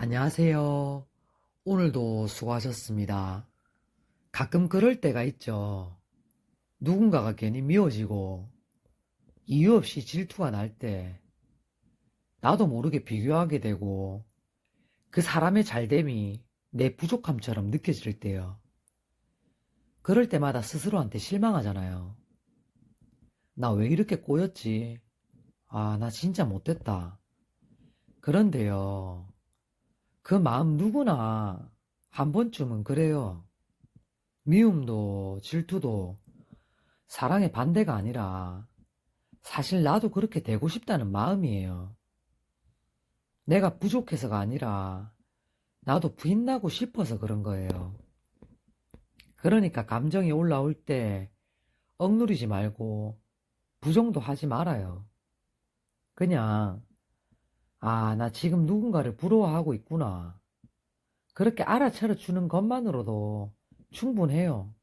안녕하세요. 오늘도 수고하셨습니다. 가끔 그럴 때가 있죠. 누군가가 괜히 미워지고 이유 없이 질투가 날 때 나도 모르게 비교하게 되고 그 사람의 잘됨이 내 부족함처럼 느껴질 때요. 그럴 때마다 스스로한테 실망하잖아요. 나 왜 이렇게 꼬였지? 아, 나 진짜 못됐다. 그런데요. 그 마음 누구나 한 번쯤은 그래요. 미움도 질투도 사랑의 반대가 아니라 사실 나도 그렇게 되고 싶다는 마음이에요. 내가 부족해서가 아니라 나도 부인나고 싶어서 그런 거예요. 그러니까 감정이 올라올 때 억누르지 말고 부정도 하지 말아요. 그냥 아, 나 지금 누군가를 부러워하고 있구나. 그렇게 알아차려 주는 것만으로도 충분해요.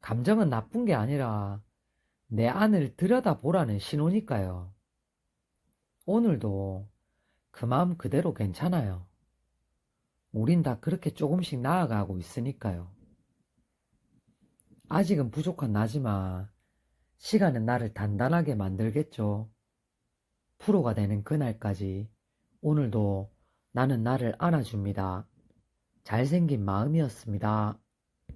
감정은 나쁜 게 아니라 내 안을 들여다보라는 신호니까요. 오늘도 그 마음 그대로 괜찮아요. 우린 다 그렇게 조금씩 나아가고 있으니까요. 아직은 부족한 나지만 시간은 나를 단단하게 만들겠죠. 프로가 되는 그날까지 오늘도 나는 나를 안아줍니다. 잘생긴 마음이었습니다.